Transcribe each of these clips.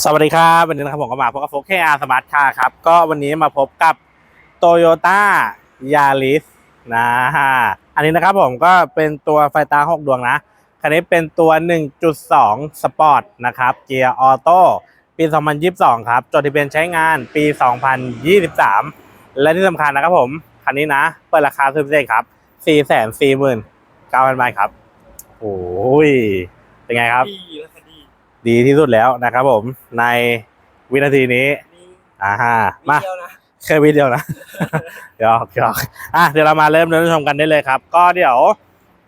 สวัสดีครับวันนี้นะครับผมก็มาพบกับโฟกแคอาร์สมาร์ทคาร์ครับก็วันนี้มาพบกับ t o y ยต้ายาริสนะฮะอันนี้นะครับผมก็เป็นตัวไฟตา 6 ดวงนะคันนี้เป็นตัว 1.2 สปอร์ตนะครับเกียร์ออโต้ปี 2022 ครับ จดทะเบียนใช้งานปี 2023 และที่สำคัญนะครับผมคันนี้นะ เปิดราคาซื้อพิเศษครับ 449,000บาทครับโอ้ยเป็นไงครับ ดีแล้วคดีดีที่สุดแล้วนะครับผมในวินาทีนี้นี่อ่าฮะมาเดียวนะแค่วิดีโอนะเดี๋ยวเดี๋ยวอะเดี๋ยวเรามาเริ่มเริ่มชมกันได้เลยครับ ก็เดี๋ยว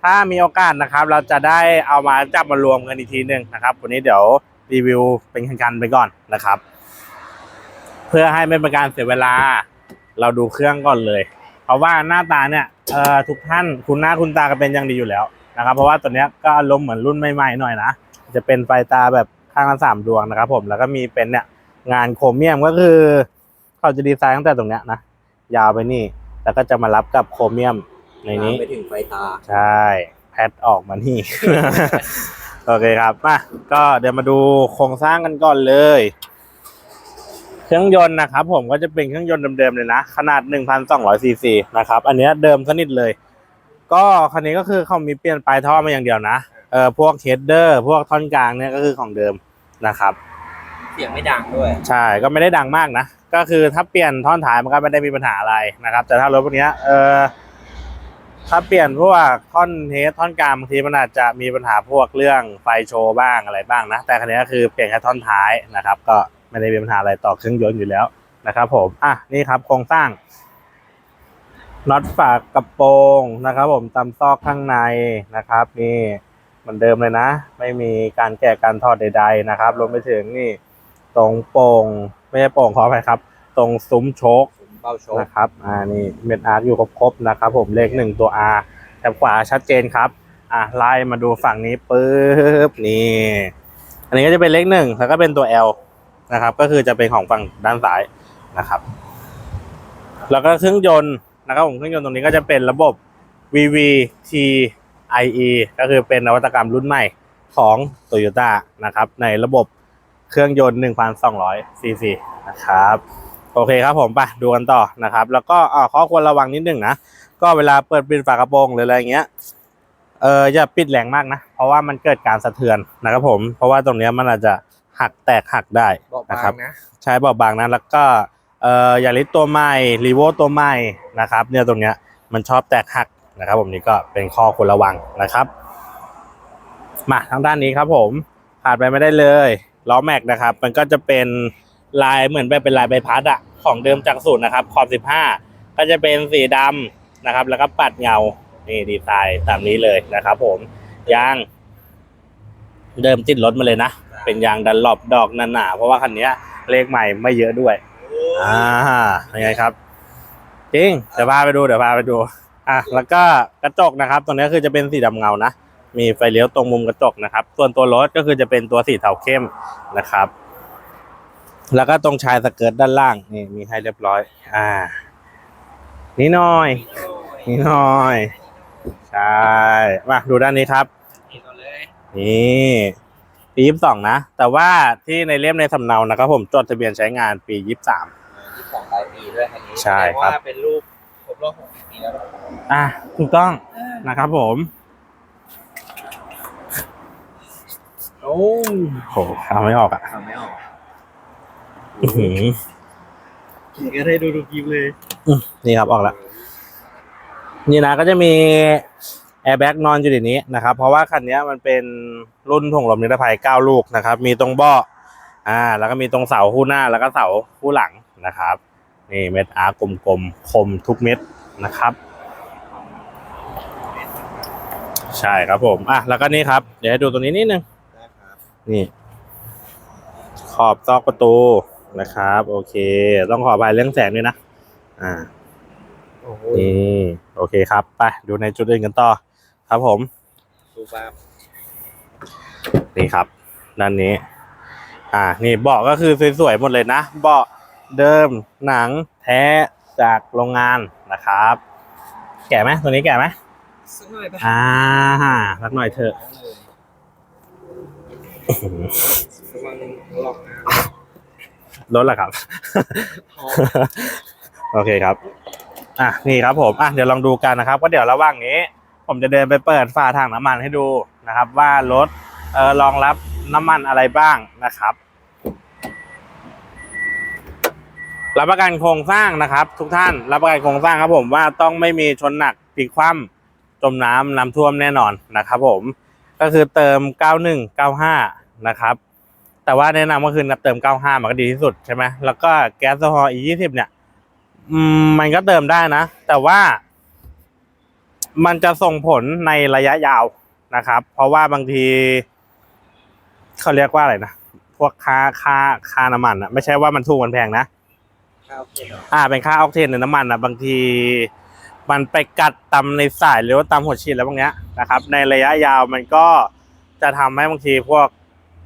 ถ้ามีโอกาสนะครับ เราจะได้เอามาจับมารวมกันอีกทีหนึ่งนะครับวันนี้เดี๋ยวรีวิวเป็นกันๆไปก่อนนะครับ เพื่อให้ไม่เป็นการเสียเวลา เราดูเครื่องก่อนเลย เพราะว่าหน้าตาเนี่ยเอ่อทุกท่านคุณหน้าคุณตากันเป็นอย่างดีอยู่แล้วนะครับ เพราะว่าตัวเนี้ยก็อารมณ์เหมือนรุ่นใหม่ๆหน่อยนะ จะเป็นไฟตาแบบข้างละสามดวงนะครับผมแล้วก็มีเป็นเนี่ยงานโครเมียมก็คือ เขาจะดีไซน์ตั้งแต่ตรงเนี้ยนะยาวไปนี่ แล้วก็จะมารับกับโครเมียมในนี้ไปถึงไฟตาใช่แพทออกมานี่ โอเคครับมาก็เดี๋ยวมาดูโครงสร้างกันก่อนเลย เครื่องยนต์นะครับผมก็จะเป็นเครื่องยนต์เดิมๆเลยนะ ขนาด 1,200ซีซีนะครับ อันเนี้ยเดิมสนิทเลย ก็คันนี้ก็คือเขามีเปลี่ยนปลายท่อมาอย่างเดียวนะ เออพวกเฮดเดอร์พวกท่อนกลางเนี่ยก็คือของเดิมนะครับ เสียงไม่ดังด้วย ใช่ก็ไม่ได้ดังมากนะ ก็คือถ้าเปลี่ยนท่อนท้ายมันก็ไม่ได้มีปัญหาอะไรนะครับ แต่ถ้ารถพวกเนี้ยเออถ้าเปลี่ยนพวกท่อนเทสท่อนกลางบางทีมันอาจจะมีปัญหาพวกเรื่องไฟโชว์บ้างอะไรบ้างนะ แต่คันนี้ก็คือเปลี่ยนแค่ท่อนท้ายนะครับ ก็ไม่ได้มีปัญหาอะไรต่อเครื่องยนต์อยู่แล้วนะครับ ผมอะนี่ครับโครงสร้างน็อตฝากกระโปรงนะครับ ผมตามซอกข้างในนะครับนี่ เหมือนเดิมเลยนะ ไม่มีการแกะการถอดใด ๆ นะครับ รวมไปถึงนี่ตรงโป่งไม่ใช่โป่งขออภัยครับ ตรงซุ้มโชคเบาโชว์นะครับอ่านี่เม็ดอาร์ตอยู่ครบๆนะครับ ผมเลขหนึ่งตัว R แถบขวาชัดเจนครับอะไล่มาดูฝั่งนี้ปึ๊บนี่อันนี้ก็จะเป็นเลขหนึ่งแล้วก็เป็นตัว L นะครับ ก็คือจะเป็นของฝั่งด้านซ้ายนะครับ แล้วก็เครื่องยนต์นะครับผมเครื่องยนต์ตรงนี้ก็จะเป็นระบบ VVT IE ก็คือเป็นนวัตกรรมรุ่นใหม่ของ Toyota นะครับ ในระบบเครื่องยนต์ 1,200 ซีซีนะครับ โอเคครับผมไปดูกันต่อนะครับ แล้วก็อ่าข้อควรระวังนิดหนึ่งนะ ก็เวลาเปิดปิดฝากระโปรงหรืออะไรเงี้ยเอออย่าปิดแรงมากนะ เพราะว่ามันเกิดการสะเทือนนะครับผม เพราะว่าตรงเนี้ยมันอาจจะหักแตกหักได้บอกนะบาครับงนะใช้เบาบางนะแล้วก็เอ่ออย่าลิตตัวใหม่รีโวตัวใหม่นะครับเนี่ยตรงเนี้ยมันชอบแตกหัก นะครับ ผมนี่ก็เป็นข้อควรระวังนะครับ มาทางด้านนี้ครับ ผมขาดไปไม่ได้เลยล้อแม็กนะครับ มันก็จะเป็นลายเหมือนแบบเป็นลายใบพัดอะของเดิมจากสูตรนะครับขอบ 15 ก็จะเป็นสีดำนะครับ แล้วก็ปัดเงา นี่ดีไซน์ตามนี้เลยนะครับ ผมยาง เดิมติดรถมาเลยนะ เป็นยางดันหลบดอกหนาๆเพราะว่าคันเนี้ยเลขใหม่ไม่เยอะด้วย อ่ายังไงครับ จริง เดี๋ยวพาไปดู เดี๋ยวพาไปดู อะแล้วก็กระจกนะครับตรงนี้คือจะเป็นสีดำเงานะ มีไฟเลี้ยวตรงมุมกระจกนะครับ ส่วนตัวรถก็คือจะเป็นตัวสีเทาเข้มนะครับ แล้วก็ตรงชายสเกิร์ตด้านล่างนี่มีให้เรียบร้อย อ่า นี่หน่อย นี่หน่อย ใช่ มาดูด้านนี้ครับนี่ก่อนเลยนี่ปียี่สองนะ แต่ว่าที่ในเล่มในสำเนานะครับผมจดทะเบียนใช้งานปียี่สามยี่สองปลายปีด้วยคันนี้ใช่แสดงครับว่าเป็นรูปครบรอบหกสิบปีแล้วนะ อะถูกต้องนะครับผม โอ้โหเอาไม่ออกอะทำไม่ออกอื้อหือเขียนกันให้ดูดูคลิปเลยนี่ครับออกแล้ว นี่นะก็จะมีแอร์แบ็กนอนอยู่ในนี้นะครับ เพราะว่าคันนี้มันเป็นรุ่นถุงลมนิรภัย 9 ลูกนะครับ มีตรงเบาะอ่า แล้วก็มีตรงเสาคู่หน้า แล้วก็เสาคู่หลังนะครับ นี่เม็ดอาร์กลมๆคมทุกเม็ดนะครับ ใช่ครับผมอะแล้วก็นี่ครับ เดี๋ยวให้ดูตรงนี้นิดนึงนะครับนี่ ขอบซอกประตูนะครับ โอเค ต้องขอไปเรื่องแสงด้วยนะ อ่าโอ้โหนี่โอเคครับ ไปดูในจุดอื่นกันต่อ ครับผมดูฟ้านี่ครับ ด้านนี้ อ่า นี่เบาะก็คือสวยๆหมดเลยนะเบาะเดิมหนังแท้จากโรงงานนะครับ แก่ไหมตัวนี้แก่ไหม สักหน่อยไปอ่าสักหน่อยเถอะสักวันหนึ่งลอกนะรถเหรอครับท้องโอเคครับ อะนี่ครับผม อะเดี๋ยวลองดูกันนะครับ ก็เดี๋ยวระหว่างนี้ ผมจะเดินไปเปิดฝาถังน้ำมันให้ดูนะครับ ว่ารถเอ่อรองรับน้ำมันอะไรบ้างนะครับรับประกันโครงสร้างนะครับ ทุกท่านรับประกันโครงสร้างครับผมว่าต้องไม่มีชนหนักพลิกคว่ำ จมน้ำน้ำท่วมแน่นอนนะครับผมก็คือเติม 91 95 นะครับ แต่ว่าแนะนำก็คือนับเติม 95 มันก็ดีที่สุดใช่ไหมแล้วก็แก๊สโซฮอล์ E20 เนี่ยอืมมันก็เติมได้นะ แต่ว่า มันจะส่งผลในระยะยาวนะครับ เพราะว่าบางทีเขาเรียกว่าอะไรนะ พวกค่าค่าค่าน้ำมันอะไม่ใช่ว่ามันถูกมันแพงนะข้าวเผ็ดเหรออ่าเป็นค่าออกเทนในน้ำมันอะบางที มันไปกัดตำในสายหรือว่าตำหัวฉีดแล้วพวกเนี้ยนะครับ ในระยะยาวมันก็จะทำให้บางทีพวก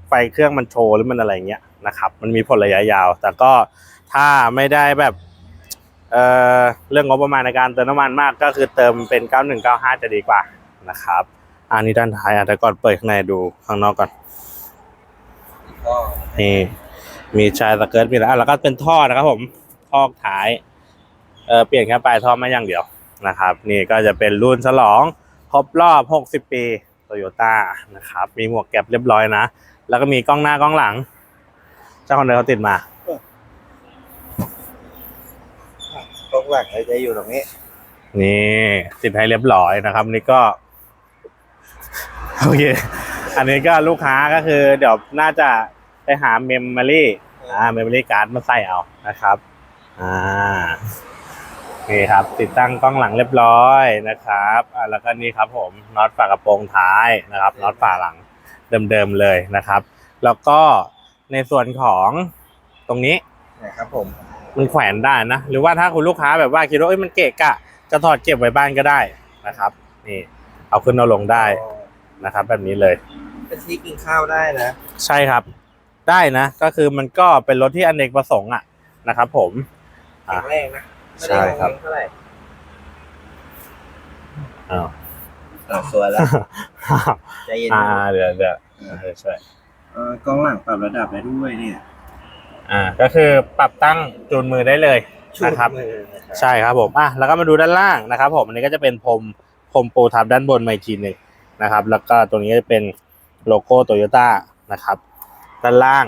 ไฟเครื่องมันโชว์หรือมันอะไรเงี้ยนะครับ มันมีผลระยะยาว แต่ก็ถ้าไม่ได้แบบเอ่อเรื่องงบประมาณในการเติมน้ำมันมากก็คือเติมเป็น 9195 จะดีกว่านะครับ อันนี้ด้านท้ายอะแต่ก่อนเปิดข้างในดูข้างนอกก่อนนี่มีชายสเกิร์ตมีแล้วแล้วก็เป็นท่อนะครับผมท่อท้ายเออเปลี่ยนแค่ปลายท่อมาอย่างเดียว นะครับ นี่ก็จะเป็นรุ่นฉลองครบรอบ 60 ปีโตโยต้านะครับ มีหมวกแก๊ปเรียบร้อยนะ แล้วก็มีกล้องหน้ากล้องหลัง เจ้าคนเดิมเขาติดมา ตรงหลังจะอยู่ตรงนี้ นี่ติดให้เรียบร้อยนะครับนี่ก็ โอเค อันนี้ก็ลูกค้าก็คือ เดี๋ยวน่าจะไปหาเมมโมรี่อ่าเมมโมรี่การ์ดมาใส่เอานะครับ อ่า นี่ครับ ติดตั้งกล้องหลังเรียบร้อยนะครับอ่าแล้วก็นี่ครับผมน็อตฝากระโปรงท้ายนะครับน็อตฝาหลังเดิมๆเลยนะครับ แล้วก็ในส่วนของตรงนี้นะครับผมมันแขวนได้นะ หรือว่าถ้าคุณลูกค้าแบบว่าคิดว่าเอ้ยมันเกะกะจะถอดเก็บไว้บ้านก็ได้นะครับ นี่เอาขึ้นเอาลงได้นะครับ แบบนี้เลยเป็นที่กินข้าวได้นะ ใช่ครับ ได้นะ ก็คือมันก็เป็นรถที่อเนกประสงค์อะนะครับ ผมแข็งแรงนะไม่ ใช่ได้ครับงงเท่าไหร่อ้าวอ่าสวยแล้วใจเย็นอ่านะเดี๋ยวเดี๋ยวเดี๋ยวช่วยเอ่อกล้องหลังปรับระดับได้ด้วยเนี่ย อ่า ก็คือปรับตั้งจูนมือได้เลยนะครับชุดมือนะครับใช่ครับผมอะแล้วก็มาดูด้านล่างนะครับผมอันนี้ก็จะเป็นพรมพรมปูทับด้านบนมาอีกทีหนึ่งนะครับ แล้วก็ตรงนี้ก็จะเป็นโลโก้โตโยต้านะครับ ด้านล่าง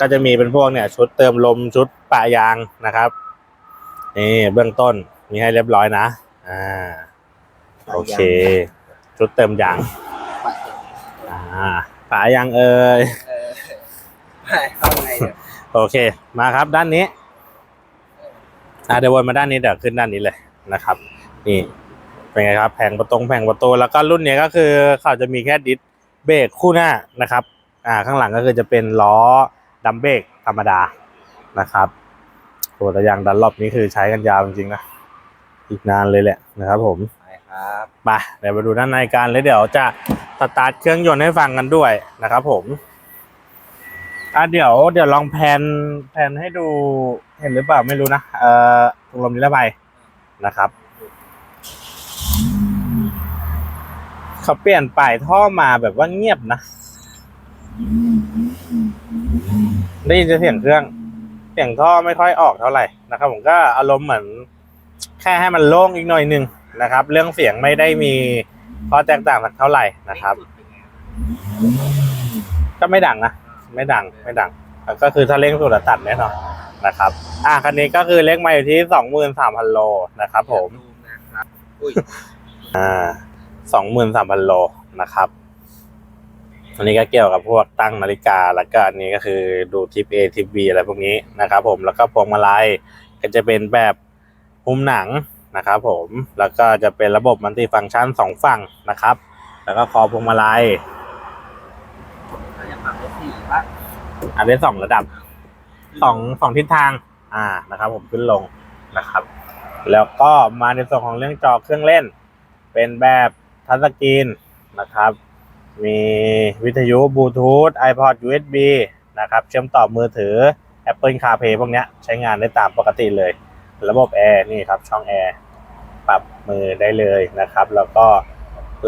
ก็จะมีเป็นพวกเนี่ย ชุดเติมลมชุดปะยางนะครับ นี่เบื้องต้นมีให้เรียบร้อยนะ อ่า โอเค ชุดเติมยางปะอ่าปะยางเอ่ยเออไปเข้าไงเนี่ยโอเค มาครับด้านนี้ อ่าเดี๋ยววนมาด้านนี้เดี๋ยวขึ้นด้านนี้เลยนะครับ นี่เป็นไงครับ แผงประตงแผงประตูแล้วก็รุ่นเนี้ยก็คือเขาจะมีแค่ดิสเบรกคู่หน้านะครับ อ่า ข้างหลังก็คือจะเป็นล้อดัมเบรกธรรมดานะครับ ตัวแต่ยางดันรอบนี้คือใช้กันยาวจริงๆนะอีกนานเลยแหละนะครับผมไปครับมาเดี๋ยวมาดูด้านในกันแล้วเดี๋ยวจะสตาร์ทเครื่องยนต์ให้ฟังกันด้วยนะครับ ผมอะเดี๋ยวเดี๋ยวลองแพนแพนให้ดูเห็นหรือเปล่าไม่รู้นะเอ่อถุงลมนิรภัยนะครับเขาเปลี่ยนป้ายท่อมาแบบว่าเงียบนะได้ยินเสียงเครื่องเสียงท่อไม่ค่อยออกเท่าไหร่นะครับ ผมก็อารมณ์เหมือนแค่ให้มันโล่งอีกหน่อยหนึ่งนะครับ เรื่องเสียงไม่ได้มีข้อแตกต่างสักเท่าไหร่นะครับ ก็ไม่ดังนะไม่ดังไม่ดัง ก็คือถ้าเร่งสุดอะตัดแน่นอนนะครับ อะคันนี้ก็คือเล็กมาอยู่ที่สองหมื่นสามพันโลนะครับ ผมดูนะครับอุ้ยอ่าสองหมื่นสามพันโลนะครับ อันนี้ก็เกี่ยวกับพวกตั้งนาฬิกา แล้วก็อันนี้ก็คือดูทิป A ทิป B อะไรพวกนี้นะครับผม แล้วก็พวงมาลัยก็จะเป็นแบบหุ้มหนังนะครับผม แล้วก็จะเป็นระบบมัลติฟังก์ชันสองฝั่งนะครับ แล้วก็คอพวงมาลัยเราจะปรับได้สี่ป่ะอันนี้สองระดับสองสองทิศทาง อ่า นะครับ ผมขึ้นลงนะครับ แล้วก็มาในส่วนของเรื่องจอเครื่องเล่น เป็นแบบทัชสกรีนนะครับ มีวิทยุบลูทูธ iPod USB นะครับ เชื่อมต่อมือถือ Apple CarPlay พวกนี้ใช้งานได้ตามปกติเลย ระบบแอร์นี่ครับช่องแอร์ปรับมือได้เลยนะครับ แล้วก็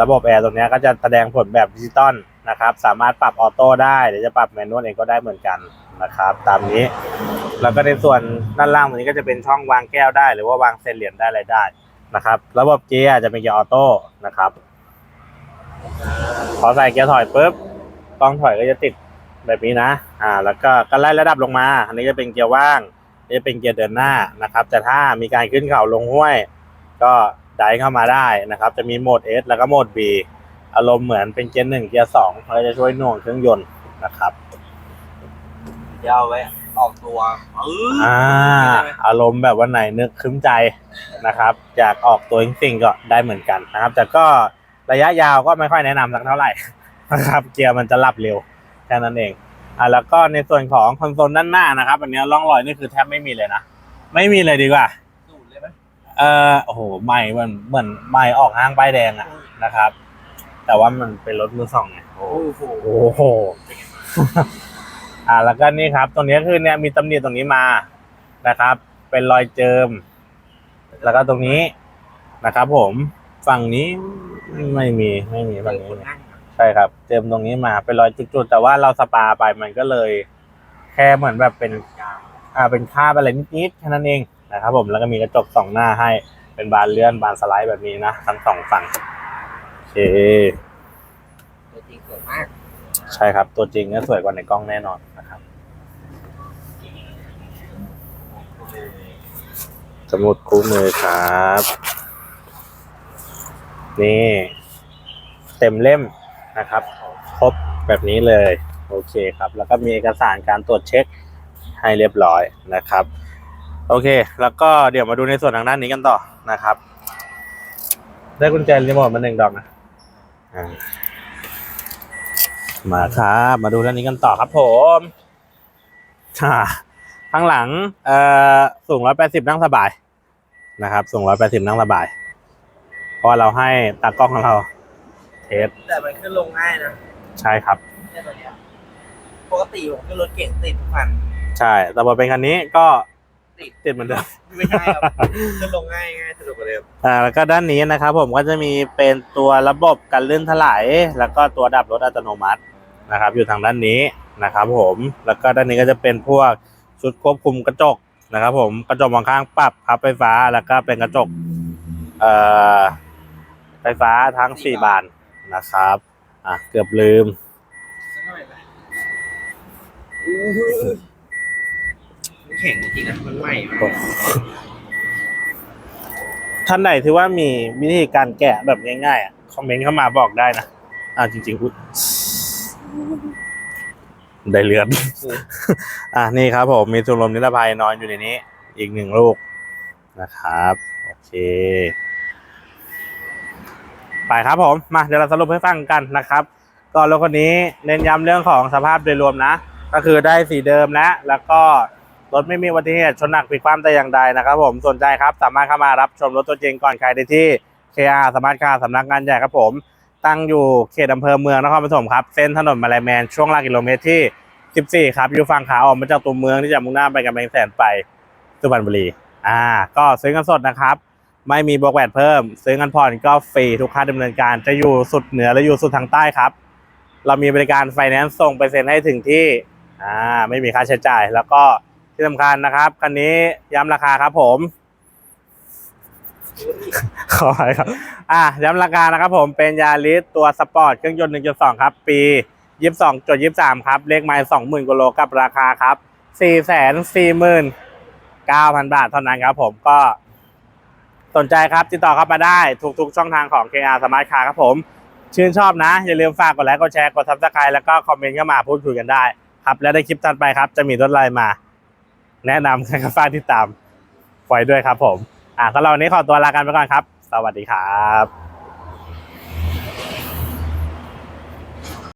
ระบบแอร์ตรงนี้ก็จะแสดงผลแบบดิจิตอลนะครับสามารถปรับออโต้ได้หรือจะปรับแมนนวลเองก็ได้เหมือนกันนะครับตามนี้แล้วก็ในส่วนด้านล่างตรงนี้ก็จะเป็นช่องวางแก้วได้ หรือว่าวางเศษเหรียญได้อะไรได้นะครับ ระบบเกียร์จะเป็นเกียร์ออโต้นะครับ พอใส่เกียร์ถอยปุ๊บกล้องถอยก็จะติดแบบนี้นะ อ่า แล้วก็ก็ไล่ระดับลงมา อันนี้จะเป็นเกียร์ว่างนี่จะเป็นเกียร์เดินหน้านะครับ แต่ถ้ามีการขึ้นเขาลงห้วย ก็ไดเข้ามาได้นะครับ จะมีโหมด S แล้วก็โหมด B อารมณ์เหมือนเป็นเกียร์หนึ่งเกียร์สองเราจะช่วยหน่วงเครื่องยนต์นะครับเดี๋ยวเอาไว้ออกตัวเอออ่า อารมณ์แบบวันไหนนึกครึ้มใจนะครับอยากออกตัวจริงๆก็ได้เหมือนกันนะครับ แต่ก็ ระยะยาวก็ไม่ค่อยแนะนำสักเท่าไหร่นะครับเกียร์มันจะหลับเร็วแค่นั้นเองอ่าแล้วก็ในส่วนของคอนโซลด้านหน้านะครับอันนี้ร่องรอยนี่คือแทบไม่มีเลยนะไม่มีเลยดีกว่าสูตรเลยไหมเออโอ้โหใหม่เหมือนเหมือนใหม่ออกห้างป้ายแดงอะนะครับ แต่ว่ามันเป็นรถมือสองไงโอ้โอ้โหโอ้โหอ่าแล้วก็นี่ครับ ตรงนี้คือเนี่ยมีตำหนิตรงนี้มานะครับ เป็นรอยเจิม แล้วก็ตรงนี้นะครับผม ฝั่งนี้ไม่มีไม่มีฝั่งนี้คนไม่มีนั่งใช่ครับเจิมตรงนี้มาเป็นรอยจุดๆแต่ว่าเราสปาไปมันก็เลย แค่เหมือนแบบเป็นยาวอ่าเป็นคราบอะไรนิดๆแค่นั้นเองนะครับผมแล้วก็มีกระจกสองหน้าให้เป็นบานเลื่อนบานสไลด์แบบนี้นะทั้งสองฝั่งโอเคตัวจริงสวยมาก ใช่ครับ ตัวจริงก็สวยกว่าในกล้องแน่นอนนะครับสมุดคู่มือครับ นี่ เต็มเล่มนะครับ ครบแบบนี้เลย โอเคครับ แล้วก็มีเอกสารการตรวจเช็คให้เรียบร้อยนะครับ โอเค แล้วก็เดี๋ยวมาดูในส่วนทางด้านนี้กันต่อนะครับ ได้กุญแจรีโมทมาหนึ่งดอกนะมาครับ มาดูด้านนี้กันต่อครับผมอ่าข้างหลัง เอ่อ สูงร้อยแปดสิบนั่งสบายนะครับ สูงร้อยแปดสิบนั่งสบาย เพราะว่าเราให้ตากล้องของเรา เทสแต่มันขึ้นลงง่ายนะใช่ครับเนี่ยตัวเนี้ยปกติผมขึ้นรถเก่งติดทุกคันใช่ แต่พอเป็นคันนี้ก็ติดติดเหมือนเดิม ไม่ใช่ครับขึ้นลงง่ายง่ายสะดวกกว่าเดิมอ่าแล้วก็ด้านนี้นะครับผมก็จะมีเป็นตัวระบบกันลื่นถลาย แล้วก็ตัวดับรถอัตโนมัตินะครับ อยู่ทางด้านนี้นะครับผมแล้วก็ด้านนี้ก็จะเป็นพวกชุดควบคุมกระจกนะครับผมกระจกมองข้างปรับพับไฟฟ้าแล้วก็เป็นกระจกเอ่อ ไฟฟ้าทั้งสี่บานนะครับ อะ เกือบลืมสักหน่อยไหมอู้หูมันแข็งจริงๆนะมันใหม่มากท่านไหนที่ว่ามีวิธีการแกะแบบง่ายๆอะคอมเมนต์เข้ามาบอกได้นะ อ่าจริงๆพูดได้เลือด อะนี่ครับผม มีสุลมนิรภัยนอนอยู่ในนี้ อีกหนึ่งลูกนะครับ โอเค ไปครับผม มาเดี๋ยวเราสรุปให้ฟังกันนะครับ ก็รถคันนี้เน้นย้ำเรื่องของสภาพโดยรวมนะ ก็คือได้สีเดิมแล้วแล้วก็รถไม่มีอุบัติเหตุชนหนักพลิกคว่ำแต่อย่างใดนะครับ ผมสนใจครับสามารถเข้ามารับชมรถตัวจริงก่อนใครได้ที่ KR สมาร์ทคาร์สำนักงานใหญ่ครับผม ตั้งอยู่เขตอำเภอเมืองนครปฐมครับ เส้นถนนมาลายแมนช่วงหลักกิโลเมตรที่ 14 ครับ อยู่ฝั่งขาออกมาจากตัวเมืองที่จะมุ่งหน้าไปกำแพงแสนไปสุพรรณบุรี อ่า ก็ซื้อกันสดนะครับ ไม่มีบวกแวดเพิ่ม ซื้อกันผ่อนก็ฟรีทุกค่าดำเนินการจะอยู่สุดเหนือและอยู่สุดทางใต้ครับ เรามีบริการไฟแนนซ์ส่งไปเซ็นให้ถึงที่อ่าไม่มีค่าใช้จ่าย แล้วก็ที่สำคัญนะครับคันนี้ย้ำราคาครับผมขอให้ครับ อะย้ำราคานะครับผมเป็นยาริสตัวสปอร์ตเครื่องยนต์ 1.2 ครับ ปี 22.23 ครับ เลขไมล์20,000กิโลกับราคาครับ 449,000 บาทเท่านั้นครับผมก็ สนใจครับติดต่อเข้ามาได้ทุกๆ ช่องทางของ KR Smart Car ครับผม ชื่นชอบนะ อย่าลืมฝากกดไลค์กดแชร์กดซับสไครต์แล้วก็คอมเมนต์เข้ามาพูดคุยกันได้ ครับ และในคลิปถัดไปครับ จะมีรถไลน์มา แนะนำให้กับฝ้ากที่ตามไว้ด้วยครับผม อะสำหรับวันนี้ขอตัวลากันไปก่อนครับ สวัสดีครับ